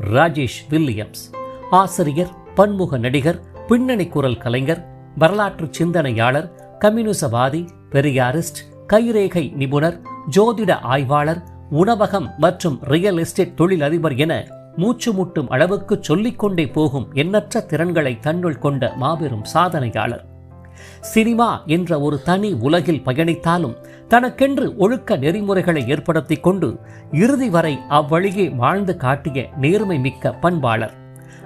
Rajesh Williams. ஆசிரியர் பன்முக நடிகர் பின்னணி குரல் கலைஞர் வரலாற்று சிந்தனையாளர் கம்யூனிசவாதி பெரியாரிஸ்ட் கைரேகை நிபுணர் ஜோதிட ஆய்வாளர் உணவகம் மற்றும் ரியல் எஸ்டேட் தொழிலதிபர் என மூச்சு முட்டும் அளவுக்கு சொல்லிக்கொண்டே போகும் எண்ணற்ற திறன்களை தன்னுள் கொண்ட மாபெரும் சாதனையாளர். சினிமா என்ற ஒரு தனி உலகில் பயணித்தாலும் தனக்கென்று ஒழுக்க நெறிமுறைகளை ஏற்படுத்திக் கொண்டு இறுதி வரை அவ்வழியே வாழ்ந்து காட்டிய நேர்மை மிக்க பண்பாளர்.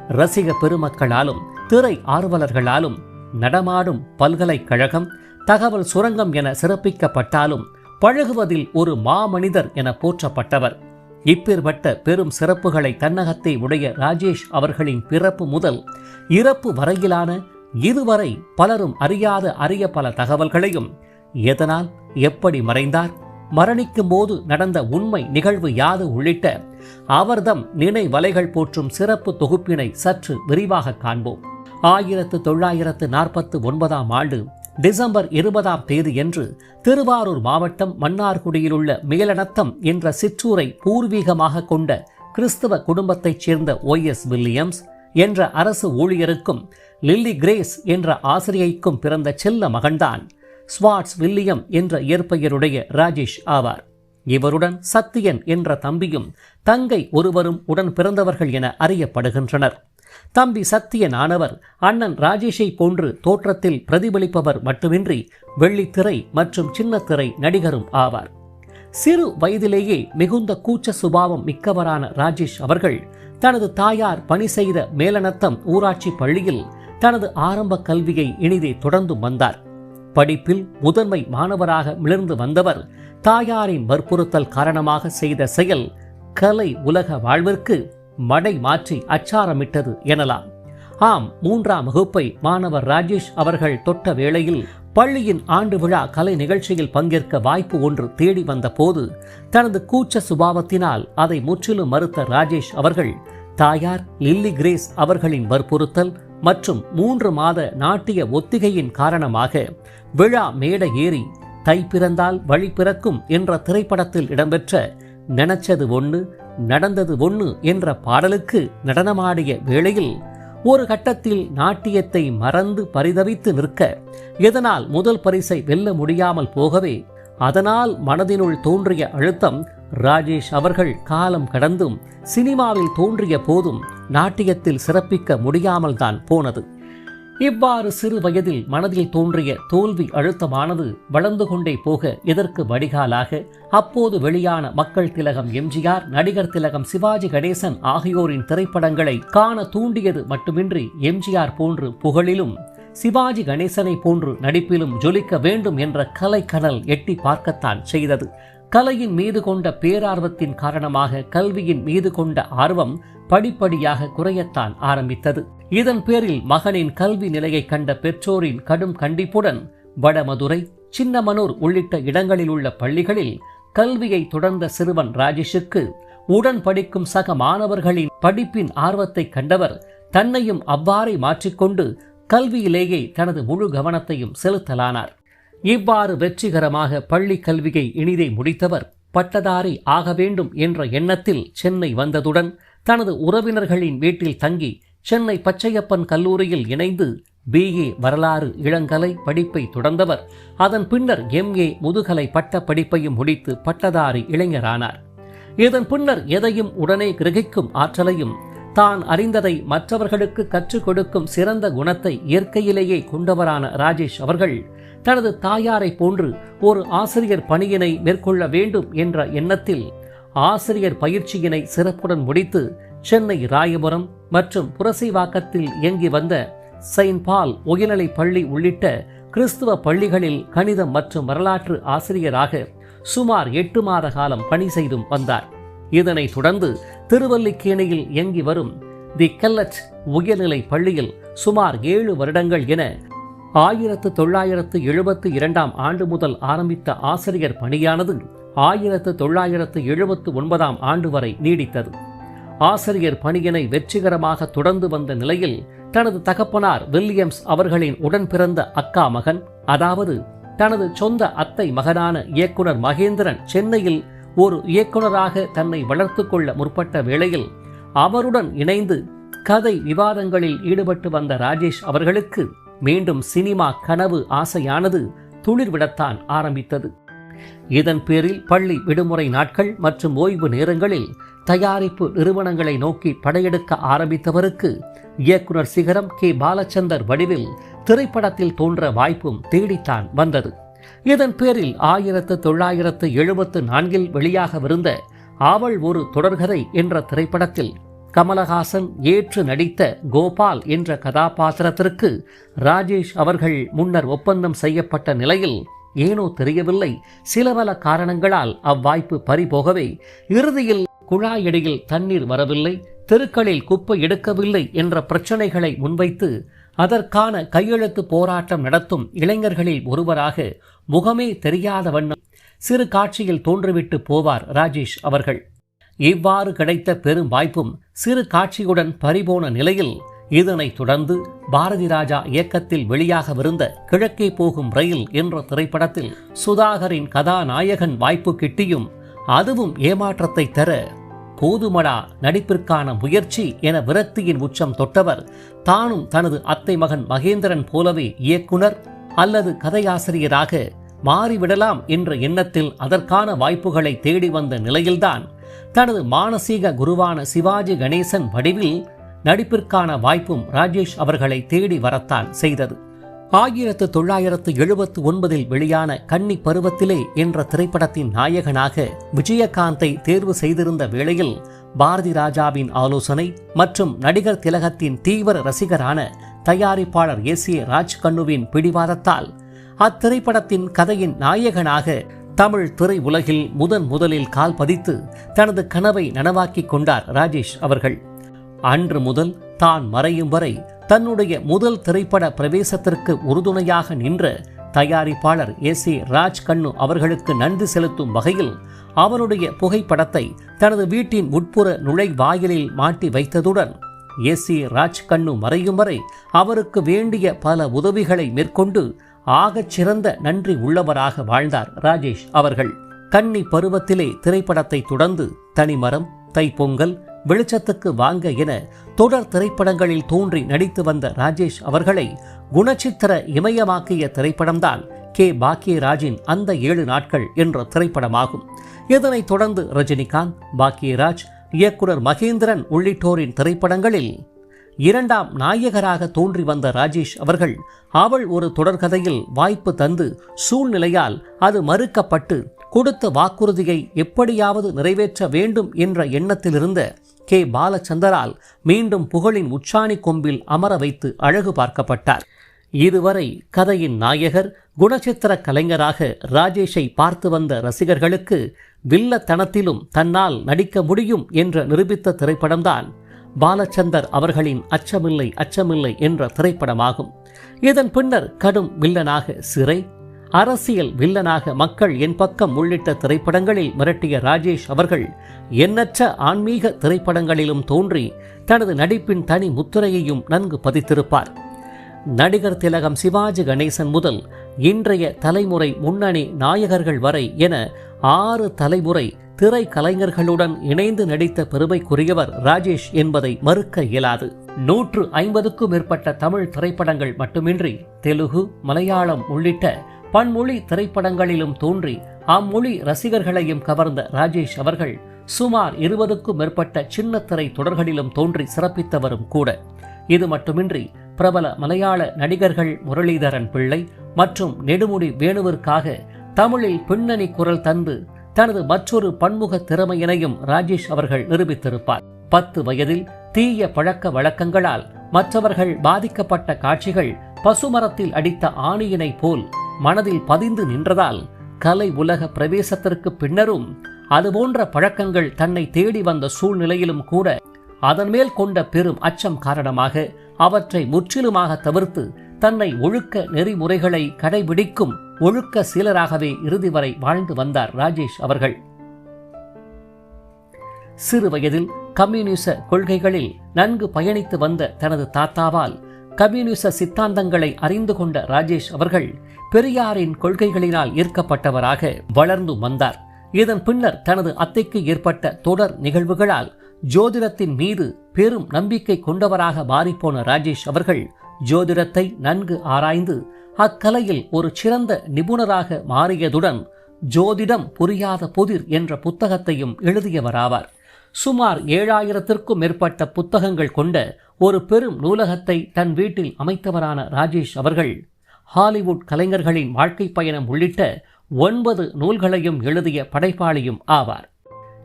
ரசிக பெருமக்களாலும் திரை ஆர்வலர்களாலும் நடமாடும் பல்கலைக்கழகம் தகவல் சுரங்கம் என சிறப்பிக்கப்பட்டாலும் பழகுவதில் ஒரு மாமனிதர் என போற்றப்பட்டவர். இப்பேற்பட்ட பெரும் சிறப்புகளை தன்னகத்தை உடைய ராஜேஷ் அவர்களின் பிறப்பு முதல் இறப்பு வரையிலான இதுவரை பலரும் அறியாத அரிய பல தகவல்களையும் எதனால் எப்படி மறைந்தார்? மரணிக்கும் போது நடந்த உண்மை நிகழ்வு யாது உள்ளிட்ட அவர்தம் நினைவலைகள் போற்றும் சிறப்பு தொகுப்பினை சற்று விரிவாக காண்போம். ஆயிரத்து தொள்ளாயிரத்து நாற்பத்து ஒன்பதாம் ஆண்டு டிசம்பர் இருபதாம் தேதியன்று திருவாரூர் மாவட்டம் மன்னார்குடியிலுள்ள மேலனத்தம் என்ற சிற்றூரை பூர்வீகமாக கொண்ட கிறிஸ்தவ குடும்பத்தைச் சேர்ந்த ஒய் எஸ் வில்லியம்ஸ் என்ற அரசு ஊழியருக்கும் லில்லி கிரேஸ் என்ற ஆசிரியைக்கும் பிறந்த செல்ல மகன்தான். ஸ்வாட்ஸ் வில்லியம் என்ற இயற்பெயருடைய ராஜேஷ் ஆவார். இவருடன் சத்தியன் என்ற தம்பியும் தங்கை ஒருவரும் உடன் பிறந்தவர்கள் என அறியப்படுகின்றனர். தம்பி சத்தியன் ஆனவர் அண்ணன் ராஜேஷை போன்று தோற்றத்தில் பிரதிபலிப்பவர் மட்டுமின்றி வெள்ளித்திரை மற்றும் சின்னத்திரை நடிகரும் ஆவார். சிறு வயதிலேயே மிகுந்த கூச்ச சுபாவம் மிக்கவரான ராஜேஷ் அவர்கள் தனது தாயார் பணி செய்த மேலனத்தம் ஊராட்சி பள்ளியில் தனது ஆரம்ப கல்வியை இனிதே தொடர்ந்து வந்தார். படிப்பில் முதன்மை மாணவராக மிளர்ந்து வந்தவர் தாயாரின் வற்புறுத்தல் காரணமாக செய்த செயல் கலை உலக வாழ்விற்கு மடை மாற்றி அச்சாரமிட்டது எனலாம். ஆம் மூன்றாம் வகுப்பை மாணவர் ராஜேஷ் அவர்கள் தொட்ட வேளையில் பள்ளியின் ஆண்டு விழா கலை நிகழ்ச்சியில் பங்கேற்க வாய்ப்பு ஒன்று தேடி வந்த போது தனது கூச்ச சுபாவத்தினால் அதை முற்றிலும் மறுத்த ராஜேஷ் அவர்கள் தாயார் லில்லி கிரேஸ் அவர்களின் வற்புறுத்தல் மற்றும் மூன்று மாத நாட்டிய ஒத்திகையின் காரணமாக விழா மேடை ஏறி தை பிறந்தால் வழி பிறக்கும் என்ற திரைப்படத்தில் இடம்பெற்ற நினைச்சது ஒன்று நடந்தது ஒன்று என்ற பாடலுக்கு நடனமாடிய வேளையில் ஒரு கட்டத்தில் நாட்டியத்தை மறந்து பரிதவித்து நிற்க இதனால் முதல் பரிசை வெல்ல முடியாமல் போகவே அதனால் மனதினுள் தோன்றிய அழுத்தம் ராஜேஷ் அவர்கள் காலம் கடந்தும் சினிமாவில் தோன்றிய போதும் நாட்டியத்தில் சிறப்பிக்க முடியாமல் தான் போனது. இவ்வாறு சிறு வயதில் மனதில் தோன்றிய தோல்வி அழுத்தமானது வளர்ந்து கொண்டே போக இதற்கு வடிகாலாக அப்போது வெளியான மக்கள் திலகம் எம்ஜிஆர் நடிகர் திலகம் சிவாஜி கணேசன் ஆகியோரின் திரைப்படங்களை காண தூண்டியது மட்டுமின்றி எம்ஜிஆர் போன்று புகழிலும் சிவாஜி கணேசனை போன்று நடிப்பிலும் ஜொலிக்க வேண்டும் என்ற கலைக்கடல் எட்டி பார்க்கத்தான் செய்தது. கலையின் மீது கொண்ட பேரார்வத்தின் காரணமாக கல்வியின் மீது கொண்ட ஆர்வம் படிப்படியாக குறையத்தான் ஆரம்பித்தது. இதன் பேரில் மகனின் கல்வி நிலையை கண்ட பெற்றோரின் கடும் கண்டிப்புடன் வடமதுரை சின்னமனூர் உள்ளிட்ட இடங்களில் உள்ள பள்ளிகளில் கல்வியை தொடர்ந்த சிறுவன் ராஜேஷுக்கு உடன் படிக்கும் சக மாணவர்களின் படிப்பின் ஆர்வத்தை கண்டவர் தன்னையும் அவ்வாறே மாற்றிக்கொண்டு கல்வியிலேயே தனது முழு கவனத்தையும் செலுத்தலானார். இவ்வாறு வெற்றிகரமாக பள்ளி கல்வியை இனிதே முடித்தவர் பட்டதாரி ஆக வேண்டும் என்ற எண்ணத்தில் சென்னை வந்ததுடன் தனது உறவினர்களின் வீட்டில் தங்கி சென்னை பச்சையப்பன் கல்லூரியில் இணைந்து பிஏ வரலாறு இளங்கலை படிப்பை தொடர்ந்தவர். அதன் பின்னர் எம்ஏ முதுகலை பட்ட படிப்பையும் முடித்து பட்டதாரி இளைஞரானார். இதன் பின்னர் எதையும் உடனே கிரகிக்கும் ஆற்றலையும் தான் அறிந்ததை மற்றவர்களுக்கு கற்றுக் கொடுக்கும் சிறந்த குணத்தை இயற்கையிலேயே கொண்டவரான ராஜேஷ் அவர்கள் தனது தாயாரை போன்று ஒரு ஆசிரியர் பணியினை மேற்கொள்ள வேண்டும் என்ற எண்ணத்தில் ஆசிரியர் பயிற்சியினை சிறப்புடன் முடித்து சென்னை ராயபுரம் மற்றும் புரசைவாக்கத்தில் இயங்கி வந்த செயின்ட் பால் உயர்நிலை பள்ளி உள்ளிட்ட கிறிஸ்துவ பள்ளிகளில் கணிதம் மற்றும் வரலாற்று ஆசிரியராக சுமார் எட்டு மாத காலம் பணி செய்தும் வந்தார். இதனைத் தொடர்ந்து திருவல்லிக்கேணியில் இயங்கி வரும் தி கெல்லட் உயர்நிலை பள்ளியில் சுமார் ஏழு வருடங்கள் என ஆயிரத்து தொள்ளாயிரத்து எழுபத்து இரண்டாம் ஆண்டு முதல் ஆரம்பித்த ஆசிரியர் பணியானது ஆயிரத்து தொள்ளாயிரத்து எழுபத்து ஒன்பதாம் ஆண்டு வரை நீடித்தது. ஆசிரியர் பணியினை வெற்றிகரமாக தொடர்ந்து வந்த நிலையில் தனது தகப்பனார் வில்லியம்ஸ் அவர்களின் உடன் பிறந்த அக்கா மகன் அதாவது தனது சொந்த அத்தை மகனான இயக்குனர் மகேந்திரன் சென்னையில் ஒரு இயக்குனராக தன்னை வளர்த்து கொள்ள முற்பட்ட வேளையில் அவருடன் இணைந்து கதை விவாதங்களில் ஈடுபட்டு வந்த ராஜேஷ் அவர்களுக்கு மீண்டும் சினிமா கனவு ஆசையானது துளிர்விடத்தான் ஆரம்பித்தது. இதன் பேரில் பள்ளி விடுமுறை நாட்கள் மற்றும் ஓய்வு நேரங்களில் தயாரிப்பு நிறுவனங்களை நோக்கி படையெடுக்க ஆரம்பித்தவருக்கு இயக்குனர் சிகரம் கே. பாலச்சந்தர் வடிவில் திரைப்படத்தில் தோன்ற வாய்ப்பும் தேடித்தான் வந்தது. இதன் பேரில் ஆயிரத்து தொள்ளாயிரத்து எழுபத்து நான்கில் வெளியாகவிருந்த அவள் ஒரு தொடர்கதை என்ற திரைப்படத்தில் கமலஹாசன் ஏற்று நடித்த கோபால் என்ற கதாபாத்திரத்திற்கு ராஜேஷ் அவர்கள் முன்னர் ஒப்பந்தம் செய்யப்பட்ட நிலையில் ஏனோ தெரியவில்லை. சில பல காரணங்களால் அவ்வாய்ப்பு பறிபோகவே இறுதியில் குழாயடியில் தண்ணீர் வரவில்லை தெருக்களில் குப்பை எடுக்கவில்லை என்ற பிரச்சனைகளை முன்வைத்து அதற்கான கையெழுத்து போராட்டம் நடத்தும் இளைஞர்களில் ஒருவராக முகமே தெரியாத வண்ணம் சிறு காட்சியில் தோன்றிவிட்டு போவார் ராஜேஷ் அவர்கள். இவ்வாறு கிடைத்த பெரும் வாய்ப்பும் சிறு காட்சியுடன் பறிபோன நிலையில் இதனைத் தொடர்ந்து பாரதி ராஜா இயக்கத்தில் வெளியாகவிருந்த கிழக்கே போகும் ரயில் என்ற திரைப்படத்தில் சுதாகரின் கதாநாயகன் வாய்ப்பு கிட்டியும் அதுவும் ஏமாற்றத்தை தர போதுமடா நடிப்பிற்கான முயற்சி என விரக்தியின் உச்சம் தொட்டவர் தானும் தனது அத்தை மகன் மகேந்திரன் போலவே இயக்குனர் அல்லது கதையாசிரியராக மாறிவிடலாம் என்ற எண்ணத்தில் அதற்கான வாய்ப்புகளை தேடி வந்த நிலையில்தான் தனது மானசீக குருவான சிவாஜி கணேசன் வடிவில் நடிப்பிற்கான வாய்ப்பும் ராஜேஷ் அவர்களை தேடி வரத்தான் செய்தது. ஆயிரத்து தொள்ளாயிரத்து எழுபத்து ஒன்பதில் வெளியான கன்னி பருவத்திலே என்ற திரைப்படத்தின் நாயகனாக விஜயகாந்தை தேர்வு செய்திருந்த வேளையில் பாரதி ராஜாவின் ஆலோசனை மற்றும் நடிகர் திலகத்தின் தீவிர ரசிகரான தயாரிப்பாளர் எஸ் ஏ ராஜ்கண்ணுவின் பிடிவாதத்தால் அத்திரைப்படத்தின் கதையின் நாயகனாக தமிழ் திரை உலகில் முதன் முதலில் கால் பதித்து தனது கனவை நனவாக்கி கொண்டார் ராஜேஷ் அவர்கள். அன்று முதல் தான் மறையும் வரை தன்னுடைய முதல் திரைப்பட பிரவேசத்திற்கு உறுதுணையாக நின்ற தயாரிப்பாளர் எஸ் ஏ ராஜ் கண்ணு அவர்களுக்கு நன்றி செலுத்தும் வகையில் அவருடைய புகைப்படத்தை தனது வீட்டின் உட்புற நுழைவாயிலில் மாட்டி வைத்ததுடன் எஸ் ஏ ராஜ் கண்ணு மறையும் வரை அவருக்கு வேண்டிய பல உதவிகளை மேற்கொண்டு ஆகச் சிறந்த நன்றி உள்ளவராக வாழ்ந்தார் ராஜேஷ் அவர்கள். கன்னி பருவத்திலே திரைப்படத்தை தொடர்ந்து தனிமரம் தைப்பொங்கல் வெளிச்சத்துக்கு வாங்க என தொடர் திரைப்படங்களில் தோன்றி நடித்து வந்த ராஜேஷ் அவர்களை குணச்சித்திர இமயமாக்கிய திரைப்படம்தான் கே. பாக்கியராஜின் அந்த ஏழு நாட்கள் என்ற திரைப்படமாகும். இதனைத் தொடர்ந்து ரஜினிகாந்த் பாக்கியராஜ் இயக்குனர் மகேந்திரன் உள்ளிட்டோரின் திரைப்படங்களில் இரண்டாம் நாயகராக தோன்றி வந்த ராஜேஷ் அவர்கள் அவள் ஒரு தொடர்கதையில் வாய்ப்பு தந்து சூழ்நிலையால் அது மறுக்கப்பட்டு கொடுத்த வாக்குறுதியை எப்படியாவது நிறைவேற்ற வேண்டும் என்ற எண்ணத்திலிருந்த கே. பாலச்சந்தரால் மீண்டும் புகழின் உச்சாணி கொம்பில் அமர வைத்து அழகு பார்க்கப்பட்டார். இதுவரை கதையின் நாயகர் குணச்சித்திர கலைஞராக ராஜேஷை பார்த்து வந்த ரசிகர்களுக்கு வில்லத்தனத்திலும் தன்னால் நடிக்க முடியும் என்று நிரூபித்த திரைப்படம்தான் பாலச்சந்தர் அவர்களின் அச்சமில்லை அச்சமில்லை என்ற திரைப்படமாகும். இதன் பின்னர் கடும் வில்லனாக சிறை அரசியல் வில்லனாக மக்கள் என் பக்கம் உள்ளிட்ட திரைப்படங்களில் மிரட்டிய ராஜேஷ் அவர்கள் எண்ணற்ற ஆன்மீக திரைப்படங்களிலும் தோன்றி தனது நடிப்பின் தனி முத்திரையையும் நன்கு பதித்திருப்பார். நடிகர் திலகம் சிவாஜி கணேசன் முதல் இன்றைய தலைமுறை முன்னணி நாயகர்கள் வரை என ஆறு தலைமுறை திரை கலைஞர்களுடன் இணைந்து நடித்த பெருமைக்குரியவர் ராஜேஷ் என்பதை மறுக்க இயலாது. நூற்று ஐம்பதுக்கும் மேற்பட்ட தமிழ் திரைப்படங்கள் மட்டுமின்றி தெலுகு மலையாளம் உள்ளிட்ட பன்மொழி திரைப்படங்களிலும் தோன்றி அம்மொழி ரசிகர்களையும் கவர்ந்த ராஜேஷ் அவர்கள் சுமார் இருபதுக்கும் மேற்பட்ட சின்ன திரை தொடர்களிலும் தோன்றி சிறப்பித்தவரும் கூட. இது மட்டுமின்றி பிரபல மலையாள நடிகர்கள் முரளிதரன் பிள்ளை மற்றும் நெடுமுடி வேணுவிற்காக தமிழில் பின்னணி குரல் தந்து தனது மற்றொரு பன்முக திறமையினையும் ராஜேஷ் அவர்கள் நிரூபித்திருப்பார். பத்து வயதில் தீய பழக்க வழக்கங்களால் மற்றவர்கள் பாதிக்கப்பட்ட காட்சிகள் பசுமரத்தில் அடித்த ஆணியினை போல் மனதில் பதிந்து நின்றதால் கலை உலக பிரவேசத்திற்கு பின்னரும் அதுபோன்ற பழக்கங்கள் தன்னை தேடி வந்த சூழ்நிலையிலும் கூட அதன் மேல் கொண்ட பெரும் அச்சம் காரணமாக அவற்றை முற்றிலுமாக தவிர்த்து தன்னை ஒழுக்க நெறிமுறைகளை கடைபிடிக்கும் ஒழுக்க சீலராகவே இறுதி வரை வாழ்ந்து வந்தார் ராஜேஷ் அவர்கள். சிறு வயதில் கம்யூனிச கொள்கைகளில் நன்கு பயணித்து வந்த தனது தாத்தாவால் கம்யூனிச சித்தாந்தங்களை அறிந்து கொண்ட ராஜேஷ் அவர்கள் பெரியாரின் கொள்கைகளினால் ஈர்க்கப்பட்டவராக வளர்ந்து வந்தார். இதன் பின்னர் தனது அத்தைக்கு ஏற்பட்ட தொடர் நிகழ்வுகளால் ஜோதிடத்தின் மீது பெரும் நம்பிக்கை கொண்டவராக மாறிப்போன ராஜேஷ் அவர்கள் ஜோதிடத்தை நன்கு ஆராய்ந்து அக்கலையில் ஒரு சிறந்த நிபுணராக மாறியதுடன் ஜோதிடம் புரியாத புதிர் என்ற புத்தகத்தையும் எழுதியவராவார். சுமார் ஏழாயிரத்திற்கும் மேற்பட்ட புத்தகங்கள் கொண்ட ஒரு பெரும் நூலகத்தை தன் வீட்டில் அமைத்தவரான ராஜேஷ் அவர்கள் ஹாலிவுட் கலைஞர்களின் வாழ்க்கை பயணம் உள்ளிட்ட ஒன்பது நூல்களையும் எழுதிய படைப்பாளியும் ஆவார்.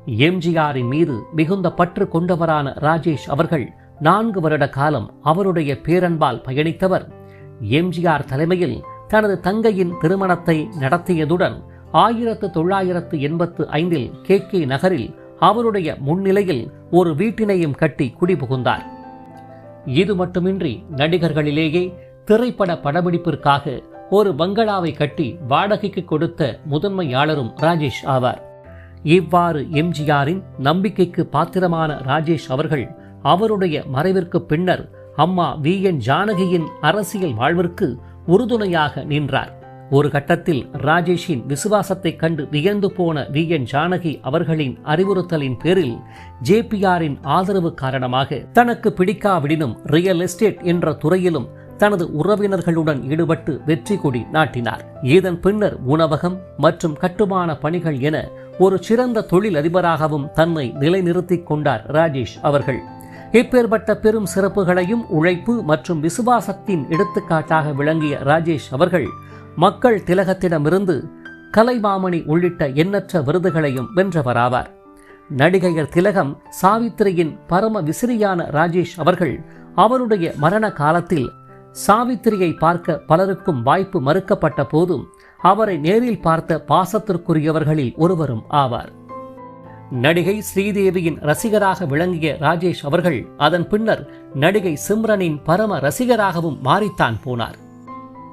எம்ஜிஆரின் மீது மிகுந்த பற்று கொண்டவரான ராஜேஷ் அவர்கள் நான்கு வருட காலம் அவருடைய பேரன்பால் பயணித்தவர். எம்ஜிஆர் தலைமையில் தனது தங்கையின் திருமணத்தை நடத்தியதுடன் ஆயிரத்து தொள்ளாயிரத்து எண்பத்து ஐந்தில் கே கே நகரில் அவருடைய முன்னிலையில் ஒரு வீட்டினையும் கட்டி குடிபுகுந்தார். இது மட்டுமின்றி நடிகர்களிலேயே திரைப்பட படப்பிடிப்பிற்காக ஒரு பங்களாவை கட்டி வாடகைக்கு கொடுத்த முதன்மையாளரும் ராஜேஷ் ஆவார். இவ்வாறு எம்ஜிஆரின் நம்பிக்கைக்கு பாத்திரமான ராஜேஷ் அவர்கள் அவருடைய மறைவிற்கு பின்னர் அம்மா வி. என். ஜானகியின் அரசியல் வாழ்விற்கு உறுதுணையாக நின்றார். ஒரு கட்டத்தில் ராஜேஷின் விசுவாசத்தைக் கண்டு வியந்து போன வி. என். ஜானகி அவர்களின் அறிவுறுத்தலின் பேரில் ஜேபிஆரின் ஆதரவு காரணமாக தனக்கு பிடிக்காவிடினும் ரியல் எஸ்டேட் என்ற துறையிலும் தனது உறவினர்களுடன் ஈடுபட்டு வெற்றி கொடி நாட்டினார். இதன் பின்னர் உணவகம் மற்றும் கட்டுமான பணிகள் என ஒரு சிறந்த தொழில் அதிபராகவும் தன்னை நிலைநிறுத்திக் கொண்டார் ராஜேஷ் அவர்கள். இப்பேற்பட்ட பெரும் சிறப்புகளையும் உழைப்பு மற்றும் விசுவாசத்தின் எடுத்துக்காட்டாக விளங்கிய ராஜேஷ் அவர்கள் மக்கள் திலகத்திடமிருந்து கலைமாமணி உள்ளிட்ட எண்ணற்ற விருதுகளையும் வென்றவராவார். நடிகையர் திலகம் சாவித்திரியின் பரம விசிறியான ராஜேஷ் அவர்கள் அவருடைய மரண காலத்தில் சாவித்திரியை பார்க்க பலருக்கும் வாய்ப்பு மறுக்கப்பட்ட போதும் அவரை நேரில் பார்த்த பாசத்திற்குரியவர்களில் ஒருவரும் ஆவார். நடிகை ஸ்ரீதேவியின் ரசிகராக விளங்கிய ராஜேஷ் அவர்கள் அதன் பின்னர் நடிகை சிம்ரனின் பரம ரசிகராகவும் மாறித்தான் போனார்.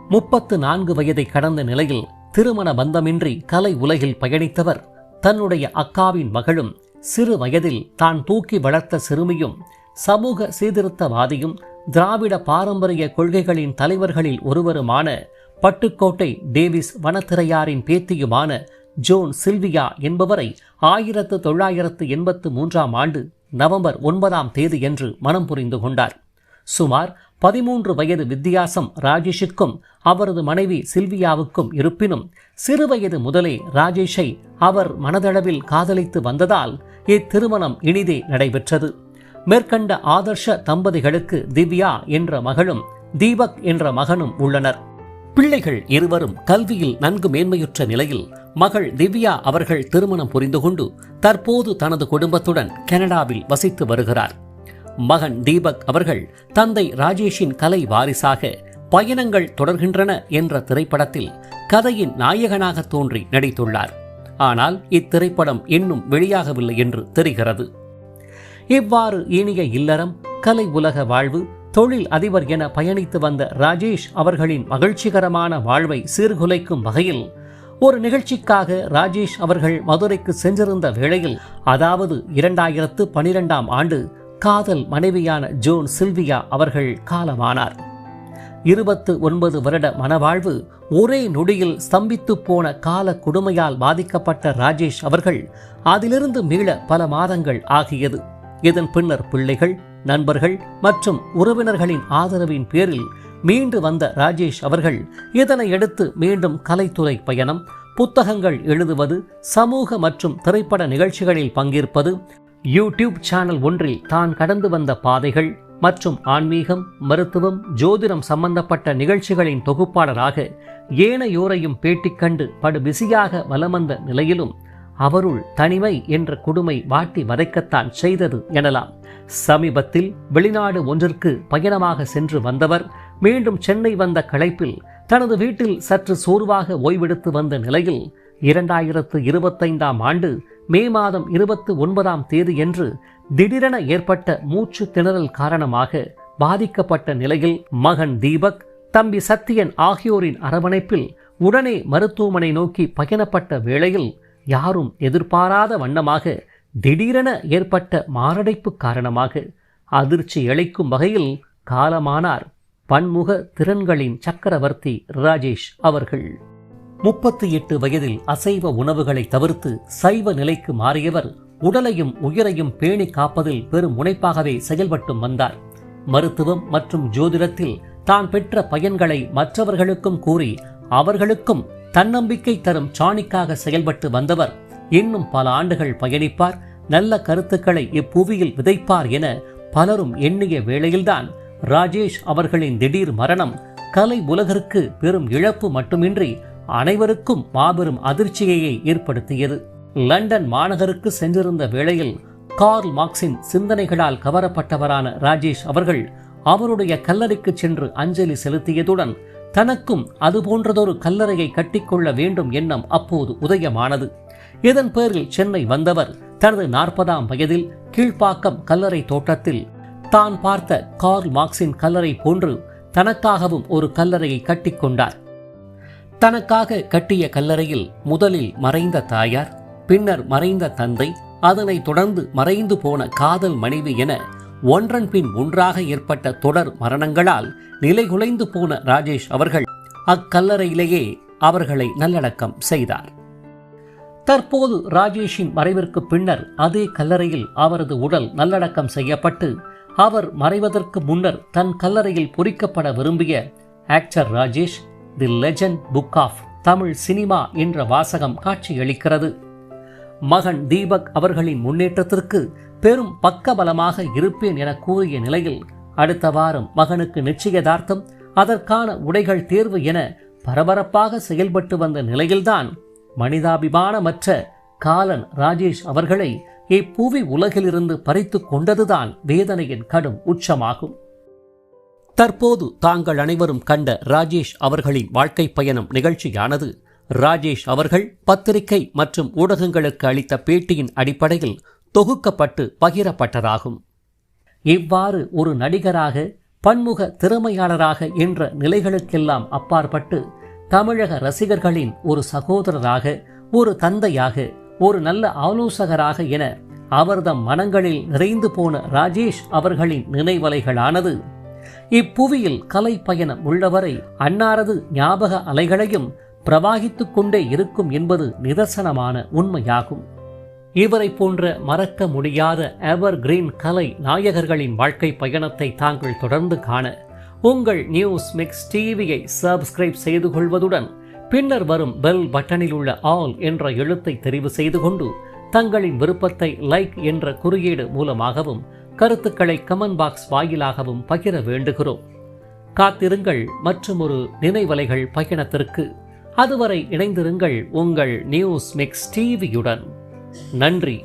முப்பத்து நான்கு வயதை கடந்த நிலையில் திருமண பந்தமின்றி கலை உலகில் பயணித்தவர் தன்னுடைய அக்காவின் மகளும் சிறு வயதில் தான் தூக்கி வளர்த்த சிறுமியும் சமூக சீர்திருத்தவாதியும் திராவிட பாரம்பரிய கொள்கைகளின் தலைவர்களில் ஒருவருமான பட்டுக்கோட்டை டேவிஸ் வனத்திரையாரின் பேத்தியுமான ஜோன் சில்வியா என்பவரை ஆயிரத்து தொள்ளாயிரத்து எண்பத்து மூன்றாம் ஆண்டு நவம்பர் ஒன்பதாம் தேதியன்று மனம் புரிந்து கொண்டார். சுமார் பதிமூன்று வயது வித்தியாசம் ராஜேஷுக்கும் அவரது மனைவி சில்வியாவுக்கும் இருப்பினும் சிறுவயது முதலே ராஜேஷை அவர் மனதளவில் காதலித்து வந்ததால் இத்திருமணம் இனிதே நடைபெற்றது. மேற்கண்ட ஆதர்ஷ தம்பதிகளுக்கு திவ்யா என்ற மகளும் தீபக் என்ற மகனும் உள்ளனர். பிள்ளைகள் இருவரும் கல்வியில் நன்கு மேன்மையுற்ற நிலையில் மகள் திவ்யா அவர்கள் திருமணம் புரிந்து கொண்டு தற்போது தனது குடும்பத்துடன் கனடாவில் வசித்து வருகிறார். மகன் தீபக் அவர்கள் தந்தை ராஜேஷின் கலை வாரிசாக பயணங்கள் தொடர்கின்றன என்ற திரைப்படத்தில் கதையின் நாயகனாக தோன்றி நடித்துள்ளார். ஆனால் இத்திரைப்படம் இன்னும் வெளியாகவில்லை என்று தெரிகிறது. இவ்வாறு இனிய இல்லறம் கலை உலக வாழ்வு தொழில் அதிபர் என பயணித்து வந்த ராஜேஷ் அவர்களின் மகிழ்ச்சிகரமான வாழ்வை சீர்குலைக்கும் வகையில் ஒரு நிகழ்ச்சிக்காக ராஜேஷ் அவர்கள் மதுரைக்கு சென்றிருந்த வேளையில் அதாவது இரண்டாயிரத்து பனிரெண்டாம் ஆண்டு காதல் மனைவியான ஜோன் சில்வியா அவர்கள் காலமானார். இருபத்து ஒன்பது வருட மனவாழ்வு ஒரே நொடியில் ஸ்தம்பித்து போன கால கொடுமையால் பாதிக்கப்பட்ட ராஜேஷ் அவர்கள் அதிலிருந்து மீள பல மாதங்கள் ஆகியது. இதன் பின்னர் பிள்ளைகள் நண்பர்கள் மற்றும் உறவினர்களின் ஆதரவின் பேரில் மீண்டு வந்த ராஜேஷ் அவர்கள் இதனை அடுத்து மீண்டும் கலைத்துறை பயணம் புத்தகங்கள் எழுதுவது சமூக மற்றும் திரைப்பட நிகழ்ச்சிகளில் பங்கேற்பது யூடியூப் சேனல் ஒன்றில் தான் கடந்து வந்த பாதைகள் மற்றும் ஆன்மீகம் மருத்துவம் ஜோதிடம் சம்பந்தப்பட்ட நிகழ்ச்சிகளின் தொகுப்பாளராக ஏனையோரையும் பேட்டி கண்டு படு பிஸியாக வலம் வந்த நிலையிலும் அவருள் தனிமை என்ற கொடுமை வாட்டி வதைக்கத்தான் செய்தது எனலாம். சமீபத்தில் வெளிநாடு ஒன்றிற்கு பயணமாக சென்று வந்தவர் மீண்டும் சென்னை வந்த களைப்பில் தனது வீட்டில் சற்று சோர்வாக ஓய்வெடுத்து வந்த நிலையில் இரண்டாயிரத்து இருபத்தைந்தாம் ஆண்டு மே மாதம் இருபத்து ஒன்பதாம் தேதியன்று திடீரென ஏற்பட்ட மூச்சு திணறல் காரணமாக பாதிக்கப்பட்ட நிலையில் மகன் தீபக் தம்பி சத்தியன் ஆகியோரின் அரவணைப்பில் உடனே மருத்துவமனை நோக்கி பயணப்பட்ட வேளையில் யாரும் எதிர்பாராத வண்ணமாக திடீரென ஏற்பட்ட மாரடைப்பு காரணமாக அதிர்ச்சி அளிக்கும் வகையில் காலமானார். பன்முக திறன்களின் சக்கரவர்த்தி ராஜேஷ் அவர்கள். முப்பத்தி எட்டு வயதில் அசைவ உணவுகளை தவிர்த்து சைவ நிலைக்கு மாறியவர் உடலையும் உயிரையும் பேணி காப்பதில் பெரும் முனைப்பாகவே செயல்பட்டும் வந்தார். மருத்துவம் மற்றும் ஜோதிடத்தில் தான் பெற்ற பயன்களை மற்றவர்களுக்கும் கூறி அவர்களுக்கும் தன்னம்பிக்கை தரும் சாணிக்காக செயல்பட்டு வந்தவர் இன்னும் பல ஆண்டுகள் பயணிப்பார் நல்ல கருத்துக்களை இப்புவியில் விதைப்பார் என பலரும் எண்ணிய வேளையில்தான் ராஜேஷ் அவர்களின் திடீர் மரணம் கலை உலகிற்கு பெரும் இழப்பு மட்டுமின்றி அனைவருக்கும் மாபெரும் அதிர்ச்சியையே ஏற்படுத்தியது. லண்டன் மாநகருக்கு சென்றிருந்த வேளையில் கார்ல் மார்க்சின் சிந்தனைகளால் கவரப்பட்டவரான ராஜேஷ் அவர்கள் அவருடைய கல்லறைக்கு சென்று அஞ்சலி செலுத்தியதுடன் தனக்கும் அதுபோன்றதொரு கல்லறையை கட்டிக்கொள்ள வேண்டும் எண்ணம் அப்போது உதயமானது. இதன் பேரில் சென்னை வந்தவர் தனது நாற்பதாம் வயதில் கீழ்ப்பாக்கம் கல்லறை தோட்டத்தில் தான் பார்த்த கார்ல் மார்க்சின் கல்லறை போன்று தனக்காகவும் ஒரு கல்லறையை கட்டிக்கொண்டார். தனக்காக கட்டிய கல்லறையில் முதலில் மறைந்த தாயார் பின்னர் மறைந்த தந்தை அதனைத் தொடர்ந்து மறைந்து போன காதல் மனைவி என ஒன்றன் பின் ஒன்றாக ஏற்பட்ட தொடர் மரணங்களால் நிலைகுலைந்து போன ராஜேஷ் அவர்கள் அக்கல்லறையிலேயே அவர்களை நல்லடக்கம் செய்தார். தற்போது ராஜேஷின் மறைவிற்கு பின்னர் அதே கல்லறையில் அவரது உடல் நல்லடக்கம் செய்யப்பட்டு அவர் மறைவதற்கு முன்னர் தன் கல்லறையில் பொறிக்கப்பட விரும்பிய actor Rajesh the legend book of Tamil cinema என்ற வாசகம் காட்சியளிக்கிறது. மகன் தீபக் அவர்களின் முன்னேற்றத்திற்கு பெரும் பக்கபலமாக இருப்பேன் என கூறிய நிலையில் அடுத்த வாரம் மகனுக்கு நிச்சயதார்த்தம் அதற்கான உடைகள் தேர்வு என பரபரப்பாக செயல்பட்டு வந்த நிலையில்தான் மனிதாபிமானமற்ற காலன் ராஜேஷ் அவர்களை இப்புவி உலகிலிருந்து பறித்து கொண்டதுதான் வேதனையின் கடும் உச்சமாகும். தற்போது தாங்கள் அனைவரும் கண்ட ராஜேஷ் அவர்களின் வாழ்க்கை பயணம் நிகழ்ச்சியானது. ராஜேஷ் அவர்கள் பத்திரிகை மற்றும் ஊடகங்களுக்கு அளித்த பேட்டியின் அடிப்படையில் தொகுக்கப்பட்டு பகிரப்பட்டதாகும். இவ்வாறு ஒரு நடிகராக பன்முக திறமையாளராக என்ற நிலைகளுக்கெல்லாம் அப்பாற்பட்டு தமிழக ரசிகர்களின் ஒரு சகோதரராக ஒரு தந்தையாக ஒரு நல்ல ஆலோசகராக என அவர்தம் மனங்களில் நிறைந்து போன ராஜேஷ் அவர்களின் நினைவலைகளானது. இப்புவியில் கலை பயணம் உள்ளவரை அன்னாரது ஞாபக அலைகளையும் பிரவாகித்துக் கொண்டே இருக்கும் என்பது நிதர்சனமான உண்மையாகும். இவரை போன்ற மறக்க முடியாத எவர் கிரீன் கலை நாயகர்களின் வாழ்க்கை பயணத்தை தாங்கள் தொடர்ந்து காண உங்கள் நியூஸ் மிக்ஸ் டிவியை சப்ஸ்கிரைப் செய்து கொள்வதுடன் பின்னர் வரும் பெல் பட்டனில் உள்ள ஆல் என்ற எழுத்தை தெரிவு செய்து கொண்டு தங்களின் விருப்பத்தை லைக் என்ற குறியீடு மூலமாகவும் கருத்துக்களை கமெண்ட் பாக்ஸ் வாயிலாகவும் பகிர வேண்டுகிறோம். காத்திருங்கள் மற்றும் ஒரு நினைவலைகள் பயணத்திற்கு. அதுவரை இணைந்திருங்கள் உங்கள் நியூஸ் மிக்ஸ் டிவியுடன் நன்றி.